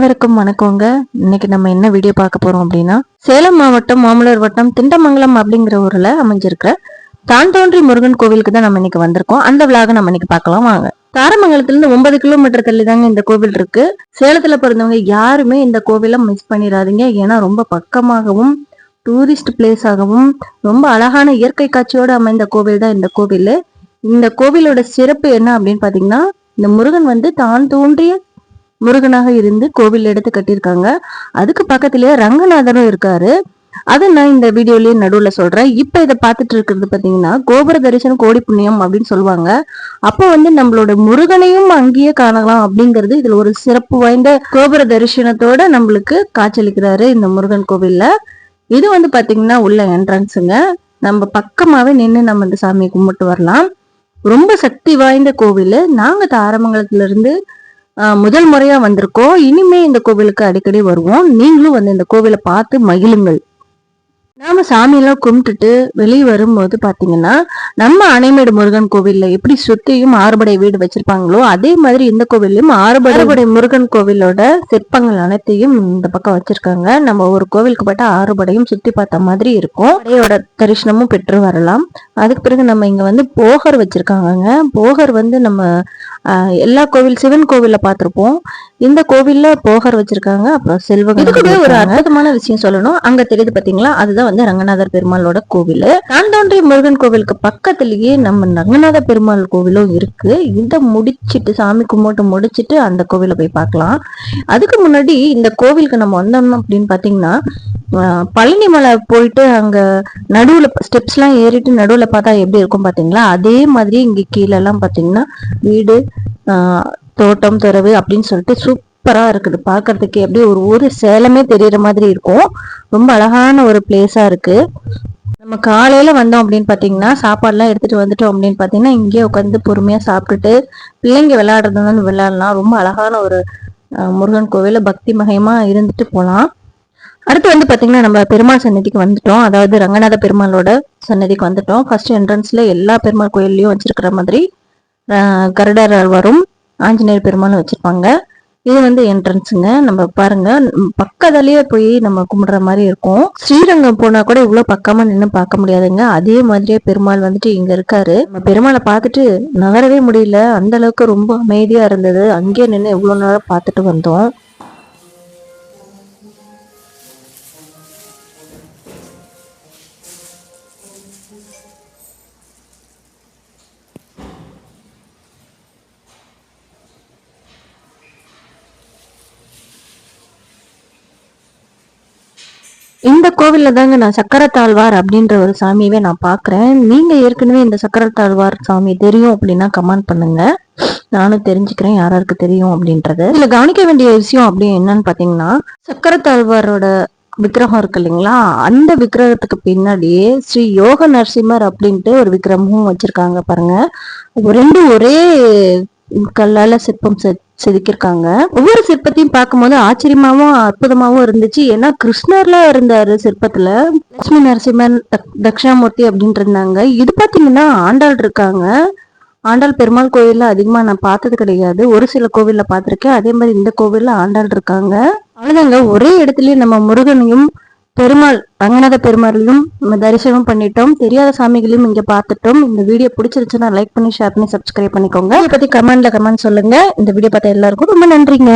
அனைவருக்கும் வணக்கங்க. இன்னைக்கு நம்ம என்ன வீடியோ பார்க்க போறோம் அப்படின்னா சேலம் மாவட்டம் மாமலூர் வட்டம் திண்டமங்கலம் அப்படிங்கிற ஊர்ல அமைஞ்சிருக்கிற தான் தோன்றி முருகன் கோவிலுக்கு தான் நம்ம இன்னைக்கு வந்திருக்கோம். அந்த விழாக நம்ம இன்னைக்கு பார்க்கலாம் வாங்க. தாரமங்கலத்திலிருந்து ஒன்பது கிலோமீட்டர் தள்ளி தாங்க இந்த கோவில் இருக்கு. சேலத்துல பிறந்தவங்க யாருமே இந்த கோவிலை மிஸ் பண்ணிடாதீங்க ஏன்னா ரொம்ப பக்கமாகவும் டூரிஸ்ட் பிளேஸ் ஆகவும் ரொம்ப அழகான இயற்கை காட்சியோடு அமைந்த கோவில் தான் இந்த கோவில். இந்த கோவிலோட சிறப்பு என்ன அப்படின்னு பாத்தீங்கன்னா இந்த முருகன் வந்து தான் தோன்றிய முருகனாக இருந்து கோவில் எடுத்து கட்டியிருக்காங்க. அதுக்கு பக்கத்திலேயே ரங்கநாதரும் இருக்காரு. அதை நான் இந்த வீடியோலயே நடுவுல சொல்றேன். இப்ப இதை பார்த்துட்டு இருக்கிறது பாத்தீங்கன்னா கோபுர தரிசனம் கோடி புண்ணியம் அப்படின்னு சொல்லுவாங்க. அப்போ வந்து நம்மளோட முருகனையும் அங்கேயே காணலாம் அப்படிங்கிறது இதுல ஒரு சிறப்பு வாய்ந்த கோபுர தரிசனத்தோட நம்மளுக்கு காட்சியளிக்கிறாரு இந்த முருகன் கோவில்ல. இது வந்து பாத்தீங்கன்னா உள்ள என்ட்ரன்ஸுங்க நம்ம பக்கமாவே நின்று நம்ம இந்த சாமியை கும்பிட்டு வரலாம். ரொம்ப சக்தி வாய்ந்த கோவில். நாங்க தாரமங்கலத்துல இருந்து முதல் முறையா வந்திருக்கோம். இனிமே இந்த கோவிலுக்கு அடிக்கடி வருவோம். நீங்களும் வந்து இந்த கோவிலை பார்த்து மகிழுங்கள். நாம சாமியெல்லாம் கும்பிட்டுட்டு வெளியே வரும்போது பாத்தீங்கன்னா நம்ம அணைமேடு முருகன் கோவில்ல எப்படி சுத்தியும் ஆறுபடை வீடு வச்சிருப்பாங்களோ அதே மாதிரி இந்த கோவில்லையும் ஆறுபடை முருகன் கோவிலோட சிற்பங்கள் அனைத்தையும் இந்த பக்கம் வச்சிருக்காங்க. நம்ம ஒரு கோவிலுக்கு போயிட்டா ஆறுபடையும் சுத்தி பார்த்த மாதிரி இருக்கும். அடையோட தரிசனமும் பெற்று வரலாம். அதுக்கு பிறகு நம்ம இங்க வந்து போகர் வச்சிருக்காங்கங்க. போகர் வந்து நம்ம எல்லா கோவில் சிவன் கோவில்ல பார்த்திருப்போம். இந்த கோவில்ல போகர் வச்சிருக்காங்க. அப்புறம் செல்வம் இதுக்கு ஒரு அற்புதமான விஷயம் சொல்லணும். அங்க தெரியுது பாத்தீங்களா? அதுதான் வந்து ரங்கநாதர் பெருமாளோட கோவில். தான் தோன்றிய முருகன் கோவிலுக்கு பக்கத்துலயே நம்ம ரங்கநாத பெருமாள் கோவிலும் இருக்கு. இதை முடிச்சிட்டு சாமி கும்பிட்டு முடிச்சிட்டு அந்த கோவில போய் பார்க்கலாம். அதுக்கு முன்னாடி இந்த கோவிலுக்கு நம்ம வந்தோம் அப்படின்னு பாத்தீங்கன்னா பழனி மலை போயிட்டு அங்க நடுவுல ஸ்டெப்ஸ் எல்லாம் ஏறிட்டு நடுவுல பார்த்தா எப்படி இருக்கும் பாத்தீங்களா அதே மாதிரி இங்க கீழே எல்லாம் பாத்தீங்கன்னா வீடு ஆஹ், தோட்டம் துறவு அப்படின்னு சொல்லிட்டு சூப் சூப்பராக இருக்குது. பார்க்கிறதுக்கு அப்படியே ஒரு ஊர் சேலமே தெரியற மாதிரி இருக்கும். ரொம்ப அழகான ஒரு பிளேஸாக இருக்கு. நம்ம காலையில் வந்தோம் அப்படின்னு பார்த்தீங்கன்னா சாப்பாடுலாம் எடுத்துட்டு வந்துட்டோம் அப்படின்னு பார்த்தீங்கன்னா இங்கேயே உட்காந்து பொறுமையாக சாப்பிட்டுட்டு பிள்ளைங்க விளையாடுறதுனாலும் விளையாடலாம். ரொம்ப அழகான ஒரு முருகன் கோவில பக்தி மகயமா இருந்துட்டு போகலாம் அடுத்து வந்து பார்த்தீங்கன்னா நம்ம பெருமாள் சன்னதிக்கு வந்துட்டோம். அதாவது ரங்கநாத பெருமாளோட சன்னதிக்கு வந்துட்டோம். ஃபர்ஸ்ட் என்ட்ரன்ஸ்ல எல்லா பெருமாள் கோயில்லையும் வச்சிருக்கிற மாதிரி கருடர் வரும் ஆஞ்சநேயர் பெருமாளும் வச்சிருப்பாங்க. இது வந்து என்ட்ரன்ஸுங்க நம்ம பாருங்க. பக்கத்துலயே போய் நம்ம கும்பிடுற மாதிரி இருக்கும். ஸ்ரீரங்கம் போனா கூட இவ்வளவு பக்கமா நின்னு பார்க்க முடியாதுங்க. அதே மாதிரியே பெருமாள் வந்துட்டு இங்க இருக்காரு. நம்ம பெருமாளை பார்த்துட்டு நகரவே முடியல. அந்த அளவுக்கு ரொம்ப அமைதியா இருந்தது. அங்கேயே நின்று இவ்வளவு நேரம் பார்த்துட்டு வந்தோம். இந்த கோவில்ல தாங்க நான் சக்கரத்தாழ்வார் அப்படின்ற ஒரு சாமியவே நான் பாக்குறேன். நீங்க ஏற்கனவே இந்த சக்கரத்தாழ்வார் சாமி தெரியும் அப்படின்னா கமெண்ட் பண்ணுங்க. நானும் தெரிஞ்சுக்கிறேன் யாராருக்கு தெரியும் அப்படின்றது. இதுல கவனிக்க வேண்டிய விஷயம் அப்படி என்னன்னு பாத்தீங்கன்னா சக்கரத்தாழ்வாரோட விக்கிரகம் இருக்கு இல்லைங்களா? அந்த விக்கிரகத்துக்கு பின்னாடியே ஸ்ரீ யோக நரசிம்மர் அப்படின்ட்டு ஒரு விக்கிரமும் வச்சிருக்காங்க பாருங்க. ரெண்டு ரெண்டும் ஒரே கல்லால சிற்பம் செ- செதுக்கியிருக்காங்க. ஒவ்வொரு சிற்பத்தையும் பார்க்கும்போது ஆச்சரியமாவும் அற்புதமாவும் இருந்துச்சு. ஏன்னா கிருஷ்ணர்ல இருந்தாரு சிற்பத்துல. லட்சுமி நரசிம்மன் தக்ஷணாமூர்த்தி அப்படின்ட்டு இருந்தாங்க. இது பாத்தீங்கன்னா ஆண்டாள் இருக்காங்க. ஆண்டாள் பெருமாள் கோவில்ல அதிகமா நான் பார்த்தது கிடையாது. ஒரு சில கோவில்ல பார்த்திருக்கேன். அதே மாதிரி இந்த கோவில்ல ஆண்டாள் இருக்காங்க. அவ்வளவுதாங்க. ஒரே இடத்துலயே நம்ம முருகனையும் பெருமாள் ரங்கநாத பெருமாளையும் நம்ம தரிசனம் பண்ணிட்டோம். தெரியாத சாமிகளையும் இங்க பார்த்துட்டோம். இந்த வீடியோ பிடிச்சிருச்சுன்னா லைக் பண்ணி ஷேர் பண்ணி சப்ஸ்கிரைப் பண்ணிக்கோங்க. இதை பத்தி கமெண்ட்ல கமெண்ட் சொல்லுங்க. இந்த வீடியோ பார்த்த எல்லாருக்கும் ரொம்ப நன்றிங்க.